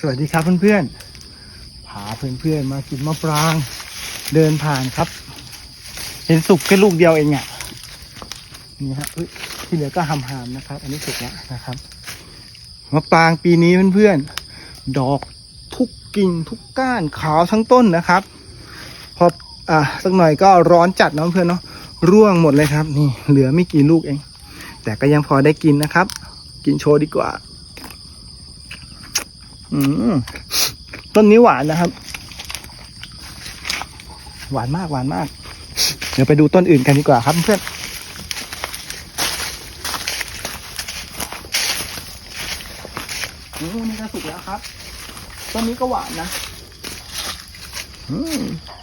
สวัสดีครับเพื่อนๆพาเพื่อนๆมากินมะปราง เดินผ่านครับ เห็นสุกแค่ลูกเดียวเองอะนี่ฮะที่เหลือก็หำๆนะครับ อันนี้สุกแล้วนะครับมะปรางปีนี้เพื่อนๆ ดอกทุกกิ่งทุกก้านขาวทั้งต้นนะครับ พออะสักหน่อยก็ร้อนจัดเนาะเพื่อนเนาะร่วงหมดเลยครับ นี่เหลือไม่กี่ลูกเอง แต่ก็ยังพอได้กินนะครับ กินโชว์ดีกว่า ต้นนี้หวานนะครับ หวานมากหวานมาก เดี๋ยวไปดูต้นอื่นกันดีกว่าครับเพื่อนอืมนี่ก็สุกแล้วครับ ต้นนี้ก็หวานนะ อืมอืม อืมอืม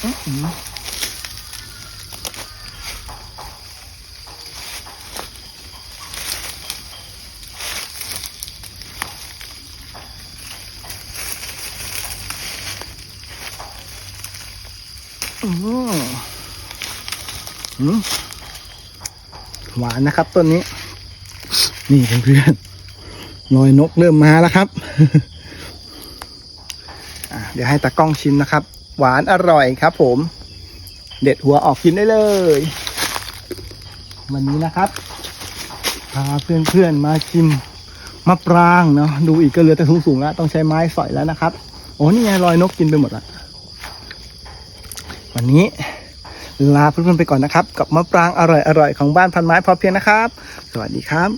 หวานนะครับต้นนี้ นี่เพื่อนๆรอยนกเริ่มมาแล้วครับเดี๋ยวให้ตากล้องชิมนะครับ หวานอร่อยครับ ผม เด็ดหัวออกกินได้เลย วันนี้นะครับพาเพื่อนๆมาชิมมะปรางเนาะดูอีกก็เหลือแต่สูงแล้วต้องใช้ไม้สอยแล้วนะครับโอ้นี่ไงรอยนกกินไปหมดละวันนี้ลาเพื่อนๆไปก่อนนะครับ กับมะปรางอร่อยๆของบ้านพันไม้พอเพียงนะครับ สวัสดีครับ